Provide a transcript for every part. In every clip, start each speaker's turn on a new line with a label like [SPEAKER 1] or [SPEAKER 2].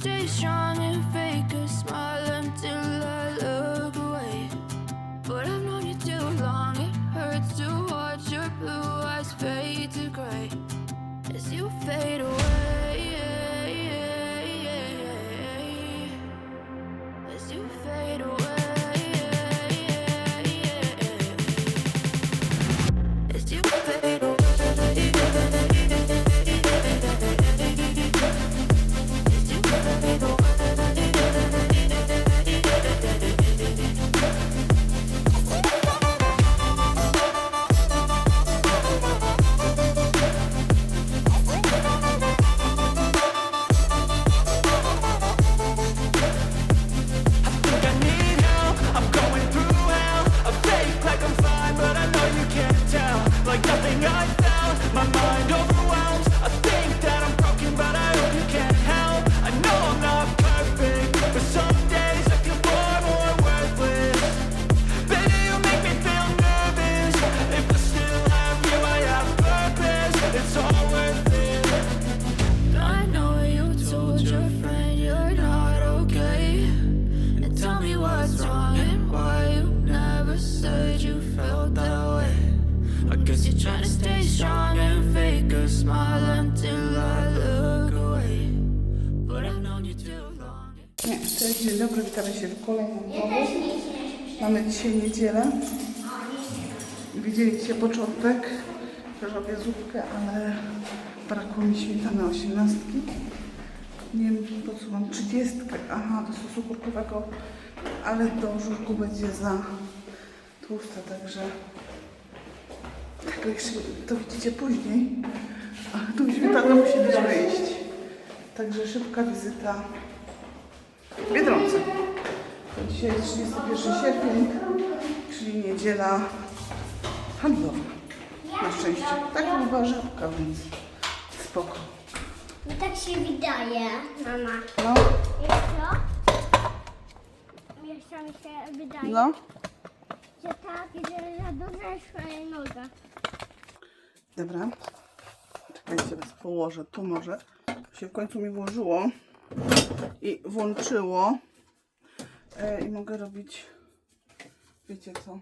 [SPEAKER 1] stay
[SPEAKER 2] strong
[SPEAKER 3] Mamy dzisiaj niedzielę. Widzieliście początek, że robię zupkę, ale brakło mi śmietany osiemnastki. Nie wiem po co mam trzydziestkę, aha, do sosu kurkowego, ale do żurku będzie za tłuste, także tego jeszcze to widzicie później, ale tu śmietana musi być wyjść. Także szybka wizyta w Biedronce. Dzisiaj jest 31 sierpień, czyli niedziela handlowa. Na szczęście. Tak była żabka, więc spoko.
[SPEAKER 4] No tak się wydaje, mama.
[SPEAKER 3] No,
[SPEAKER 4] Wiesz co? Jeszcze mi się wydaje,
[SPEAKER 3] no.
[SPEAKER 4] że tak, że za duża jest twoja noga.
[SPEAKER 3] Dobra. Czekajcie, was położę tu może. Się w końcu mi włożyło i włączyło. E, I mogę robić, wiecie co,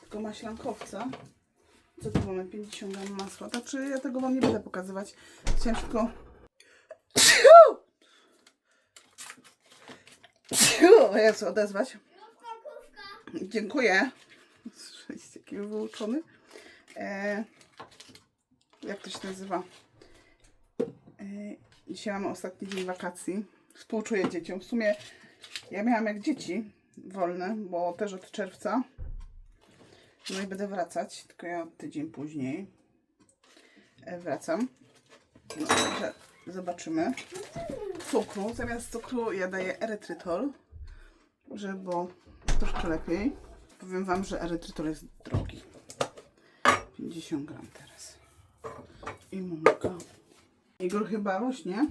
[SPEAKER 3] tylko maślankowca. Co tu mamy? 50 gram masła. Znaczy ja tego wam nie będę pokazywać. Chciałam tylko... Ja chcę odezwać. Dziękuję. Słyszeliście, jaki wyuczony. E, jak to się nazywa? E, dzisiaj mamy ostatni dzień wakacji. Współczuję dzieciom. W sumie ja miałam jak dzieci wolne, bo też od czerwca. No i będę wracać, tylko ja tydzień później e, wracam. No, także zobaczymy. Cukru. Zamiast cukru ja daję erytrytol, żeby troszkę lepiej. Powiem Wam, że erytrytol jest drogi. 50 gram teraz. i mąka. Igor chyba rośnie,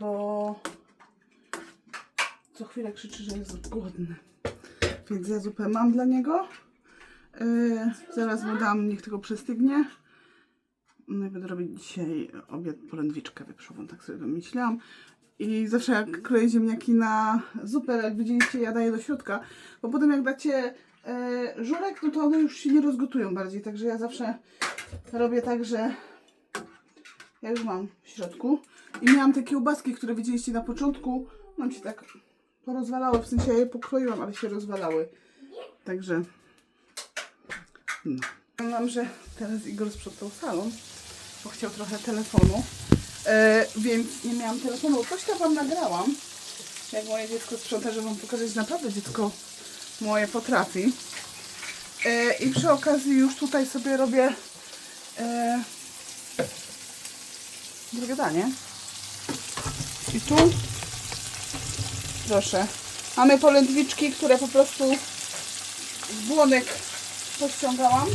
[SPEAKER 3] bo co chwilę krzyczy, że jest głodny. Więc ja zupę mam dla niego. Yy, zaraz mu dam, niech tylko przystygnie. No i będę robić dzisiaj obiad polędwiczkę wieprzową, tak sobie wymyśliłam. I zawsze jak kroję ziemniaki na zupę, jak widzieliście, ja daję do środka, bo potem jak dacie e, żurek, no to one już się nie rozgotują bardziej, także ja zawsze robię tak, że ja już mam w środku. I miałam te kiełbaski, które widzieliście na początku, nam się tak porozwalały, w sensie ja je pokroiłam, ale się rozwalały. Także no. Powiem wam, że teraz Igor sprzątał salon, bo chciał trochę telefonu, e, więc nie miałam telefonu. Coś tam wam nagrałam, jak moje dziecko sprząta, żeby wam pokazać, naprawdę dziecko moje potrafi. E, I przy okazji już tutaj sobie robię e, drugie danie. I tu, proszę, mamy polędwiczki, które po prostu z błonek pościągałam.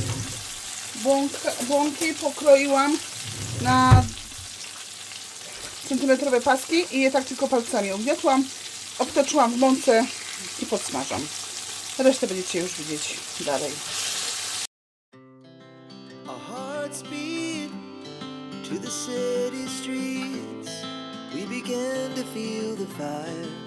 [SPEAKER 3] Błąka, błonki pokroiłam na centymetrowe paski i je tak tylko palcami ugniotłam, obtoczyłam w mące i podsmażam. Resztę będziecie już widzieć dalej.
[SPEAKER 5] To the city streets. We to feel the fire.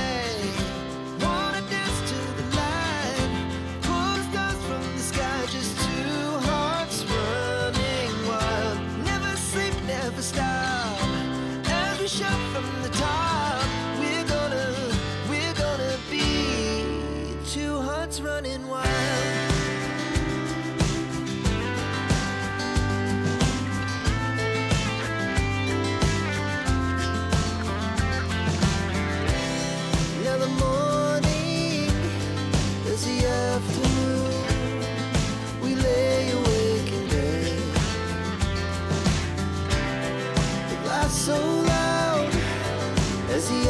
[SPEAKER 5] so loud as the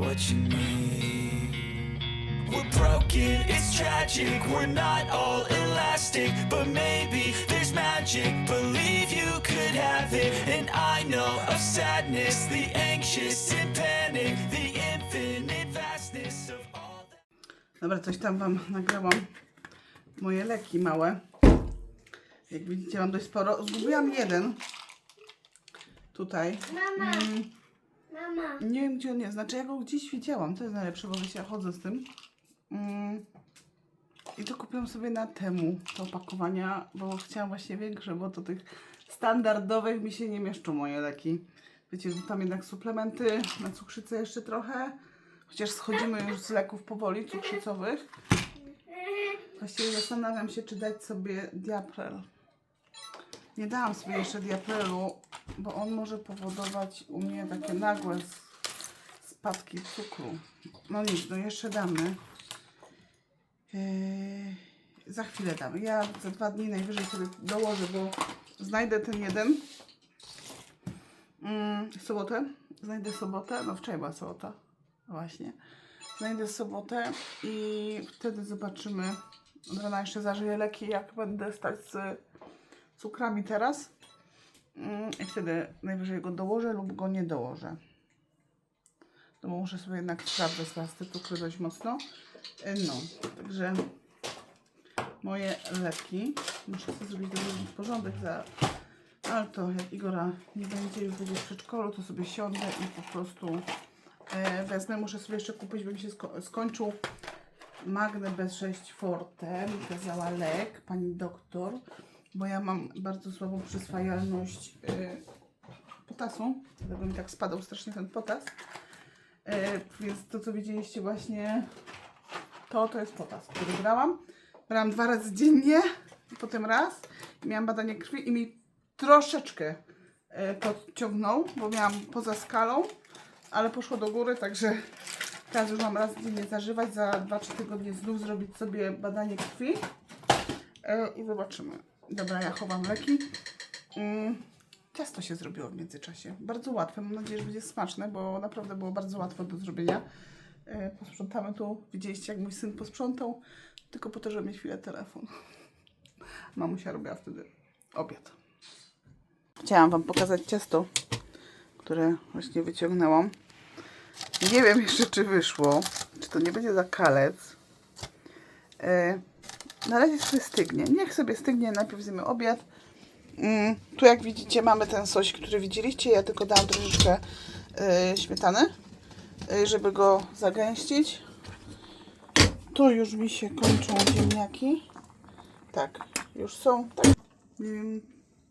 [SPEAKER 6] what you need. We're broken, it's tragic, we're not all elastic, but maybe there's magic. Believe you could have it, and I know of sadness, the anxious and panic, the infinite vastness of all that.
[SPEAKER 3] Dobra, coś tam Wam nagrałam. Moje leki małe. Jak widzicie, mam dość sporo. Zgubiłam jeden. Tutaj.
[SPEAKER 4] Mama,
[SPEAKER 3] Mm,
[SPEAKER 4] mama.
[SPEAKER 3] nie wiem, gdzie on jest. Znaczy, ja go gdzieś widziałam. To jest najlepsze, bo wiecie, ja chodzę z tym. Mm, I to kupiłam sobie na temu, te opakowania, bo chciałam właśnie większe, bo to tych standardowych mi się nie mieszczą moje leki. Wiecie, tam jednak suplementy, na cukrzycę jeszcze trochę. Chociaż schodzimy już z leków powoli cukrzycowych. Właściwie zastanawiam się, czy dać sobie diaprel. Nie dałam sobie jeszcze diaprelu, bo on może powodować u mnie takie nagłe spadki cukru. No nic, no jeszcze damy. Yy, za chwilę damy. Ja za dwa dni najwyżej sobie dołożę, bo znajdę ten jeden. W sobotę. Znajdę sobotę. No wczoraj była sobota. Właśnie. Znajdę sobotę i wtedy zobaczymy. Od rana jeszcze zażyję leki, jak będę stać z cukrami teraz. Mm, I wtedy najwyżej go dołożę lub go nie dołożę. Bo muszę sobie jednak sprawdzać teraz te cukry dość mocno. E, No, także moje leki. Muszę sobie zrobić dość porządek za... Ale to jak Igora nie będzie, już będzie w przedszkolu, to sobie siądę i po prostu e, wezmę. Muszę sobie jeszcze kupić, bym się sko skończył Magnę B6 Forte. Mi kazała lek, pani doktor, bo ja mam bardzo słabą przyswajalność e, potasu. Dlatego mi tak spadał strasznie ten potas. E, więc to, co widzieliście właśnie, to, to jest potas, który brałam. Brałam dwa razy dziennie, potem raz. Miałam badanie krwi i mi troszeczkę e, podciągnął, bo miałam poza skalą, ale poszło do góry, także teraz już mam raz dziennie zażywać. Za 2-3 tygodnie znów zrobić sobie badanie krwi e, i zobaczymy. Dobra, ja chowam leki. Mm, ciasto się zrobiło w międzyczasie. Bardzo łatwe. Mam nadzieję, że będzie smaczne, bo naprawdę było bardzo łatwo do zrobienia. E, posprzątamy tu. Widzieliście, jak mój syn posprzątał, tylko po to, żeby mieć chwilę telefon. Mamusia robiła wtedy obiad. Chciałam Wam pokazać ciasto, które właśnie wyciągnęłam. Nie wiem jeszcze, czy wyszło, czy to nie będzie za kalec. E, na razie sobie stygnie. Niech sobie stygnie, najpierw zjemy obiad. Mm, tu jak widzicie mamy ten sos, który widzieliście. Ja tylko dałam troszeczkę e, śmietany, e, żeby go zagęścić. Tu już mi się kończą ziemniaki. Tak, już są. Tak. Nie wiem,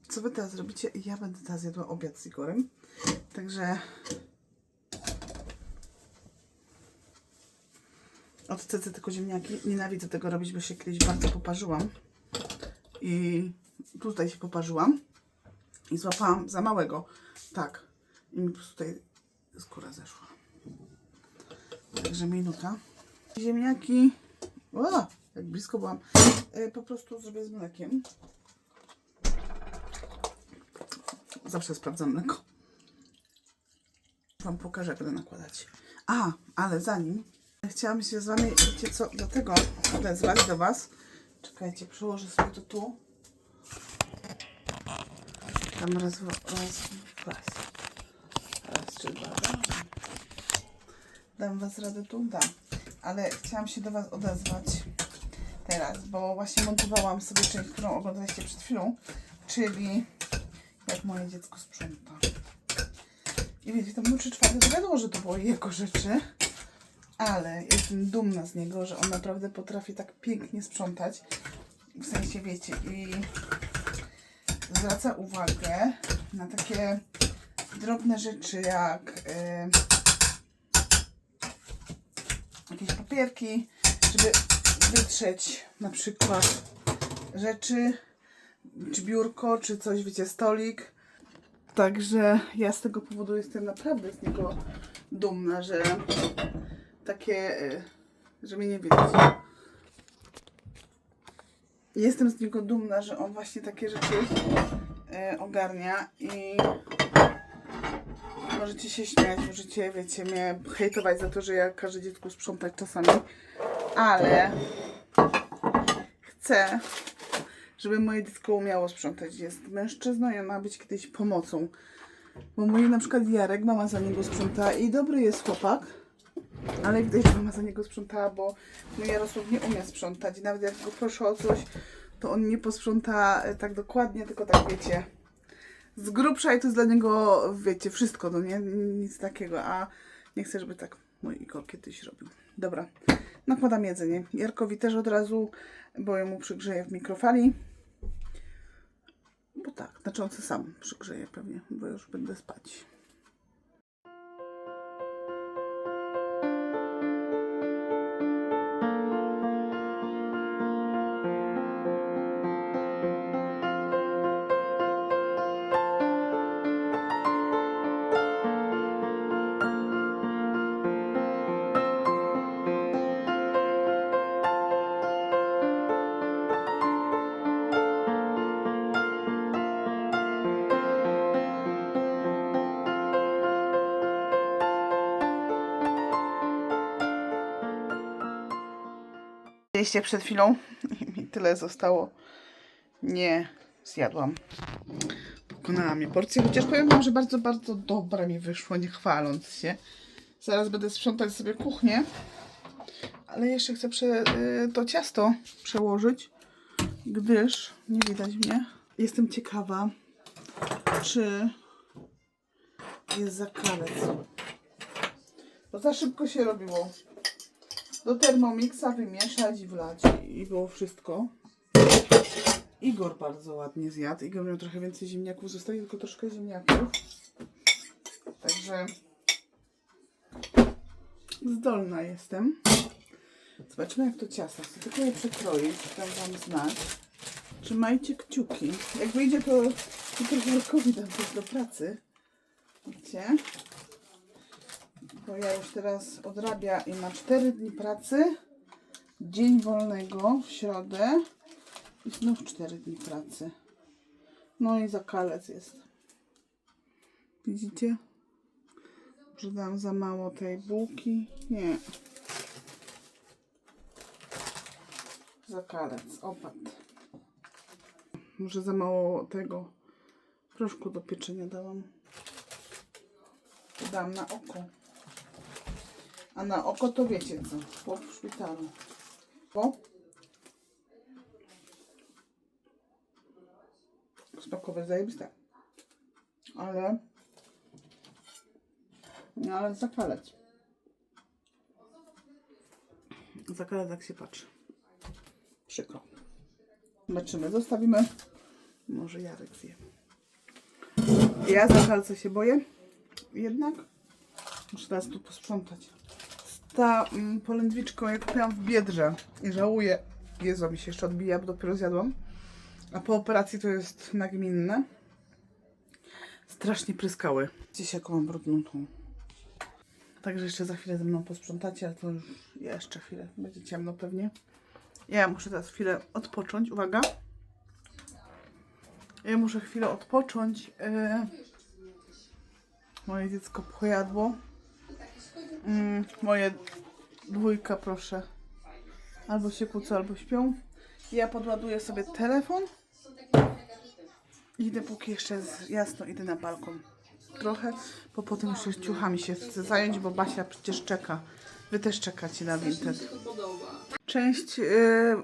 [SPEAKER 3] co wy teraz zrobicie. Ja będę teraz jadła obiad z Igorem. Także odcedzę tylko ziemniaki. Nienawidzę tego robić, bo się kiedyś bardzo poparzyłam. I tutaj się poparzyłam. I złapałam za małego. Tak. I mi po prostu tutaj skóra zeszła. Także minuta. Ziemniaki. O, jak blisko byłam. E, po prostu zrobię z mlekiem. Zawsze sprawdzam mleko. Wam pokażę, jak będę nakładać. A, ale zanim chciałam się z Wami, wiecie co, do tego odezwać do Was. Czekajcie, przyłożę sobie to tu. Tam raz, raz, raz. Raz czy dwa. Dam Was radę tu? Dam. Ale chciałam się do Was odezwać teraz, bo właśnie montowałam sobie część, którą oglądaliście przed chwilą, czyli jak moje dziecko sprząta. I wiecie, tam był trzy czwarte, to wiadomo, że to było jego rzeczy, ale jestem dumna z niego, że on naprawdę potrafi tak pięknie sprzątać. W sensie, wiecie, i zwraca uwagę na takie drobne rzeczy jak yy, jakieś papierki, żeby wytrzeć na przykład rzeczy, czy biurko, czy coś, wiecie, stolik. Także ja z tego powodu jestem naprawdę z niego dumna, że takie y, żeby nie wiedzieć. Jestem z niego dumna, że on właśnie takie rzeczy e, ogarnia i możecie się śmiać, możecie, wiecie, mnie hejtować za to, że ja każę dziecku sprzątać czasami, ale chcę, żeby moje dziecko umiało sprzątać. Jest mężczyzną i on ma być kiedyś pomocą. Bo mój na przykład Jarek, mama za niego sprząta i dobry jest chłopak, ale widać, że mama za niego sprzątała, bo mój Jarosław nie umie sprzątać. Nawet jak go proszę o coś, to on nie posprząta e, tak dokładnie, tylko tak wiecie, z grubsza i to jest dla niego, wiecie, wszystko, no nie? Nic takiego, a nie chcę, żeby tak mój Igor kiedyś robił. Dobra, nakładam jedzenie. Jarkowi też od razu, bo ja mu przygrzeję w mikrofali. Bo tak, znaczy on sam przygrzeje pewnie, bo już będę spać. Jeście przed chwilą i mi tyle zostało. Nie zjadłam. Pokonała mnie porcję, chociaż powiem wam, że bardzo, bardzo dobra mi wyszło, nie chwaląc się. Zaraz będę sprzątać sobie kuchnię, ale jeszcze chcę prze, y, to ciasto przełożyć, gdyż nie widać mnie. Jestem ciekawa, czy jest zakalec. Bo za szybko się robiło do Thermomixa wymieszać i wlać i było wszystko. Igor bardzo ładnie zjadł. Igor miał trochę więcej ziemniaków, zostawił tylko troszkę ziemniaków. Także zdolna jestem. Zobaczymy jak to ciasto. Chcę tylko je przekroić, dam wam znać. Trzymajcie kciuki. Jak wyjdzie to jutro Jarkowi dam też do pracy. Widzicie? Ja już teraz odrabia i ma 4 dni pracy, dzień wolnego w środę i znów 4 dni pracy. No i zakalec jest. Widzicie? Że dam za mało tej bułki. Nie. Zakalec, opad. Może za mało tego proszku do pieczenia dałam. Dam na oko. A na oko to wiecie co? Chłop w szpitalu. Po? Smakowe zajebiste. Ale... No ale zakalec. Zakalec jak się patrzy. Przykro. Zobaczymy. Zostawimy. Może Jarek zje. Ja zakalca się boję. Jednak muszę teraz tu posprzątać ta mm, polędwiczką, jak kupiłam w Biedrze i żałuję, Jezu, mi się jeszcze odbija, bo dopiero zjadłam, a po operacji to jest nagminne. Strasznie pryskały. Dziś jaką mam brudną tą. Także jeszcze za chwilę ze mną posprzątacie, ale to już jeszcze chwilę, będzie ciemno pewnie. Ja muszę teraz chwilę odpocząć, uwaga. Ja muszę chwilę odpocząć. Yy, moje dziecko pojadło. Mm, moje dwójka, proszę. Albo się kłócą, albo śpią. Ja podładuję sobie telefon. Idę, póki jeszcze jasno, idę na balkon. Trochę, bo potem jeszcze ciuchami się chcę zająć, bo Basia przecież czeka. Wy też czekacie na Vinted. Część, yy,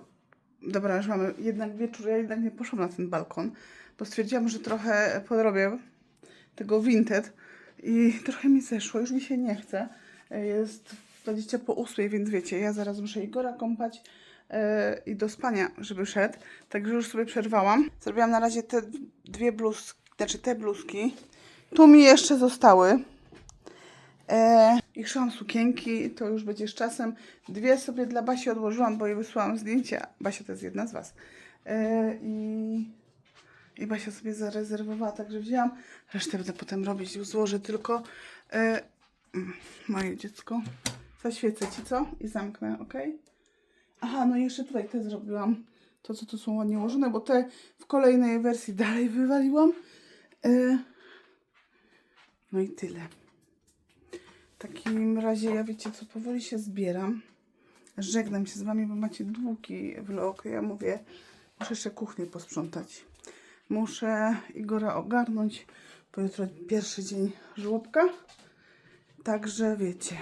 [SPEAKER 3] dobra, już mamy jednak wieczór, ja jednak nie poszłam na ten balkon, bo stwierdziłam, że trochę podrobię tego Vinted i trochę mi zeszło, już mi się nie chce. Jest 20 po 8, więc wiecie, ja zaraz muszę Igora kąpać yy, i do spania, żeby szedł. Także już sobie przerwałam. Zrobiłam na razie te dwie bluzki, znaczy te bluzki. Tu mi jeszcze zostały. E, I szyłam sukienki, to już będzie z czasem. Dwie sobie dla Basi odłożyłam, bo jej wysłałam zdjęcia. Basia to jest jedna z Was. E, I, I Basia sobie zarezerwowała, także wzięłam. Resztę będę potem robić, złożę tylko. E, mm, moje dziecko. Zaświecę Ci, co? I zamknę, ok? Aha, no i jeszcze tutaj te zrobiłam. To, co tu są ładnie ułożone, bo te w kolejnej wersji dalej wywaliłam. E, No i tyle. W takim razie ja wiecie co, powoli się zbieram. Żegnam się z Wami, bo macie długi vlog. Ja mówię, muszę jeszcze kuchnię posprzątać. Muszę Igora ogarnąć, bo jutro pierwszy dzień żłobka. Także wiecie.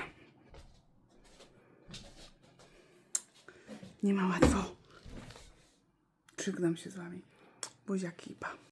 [SPEAKER 3] Nie ma łatwo. Żegnam się z Wami. Buziaki, pa.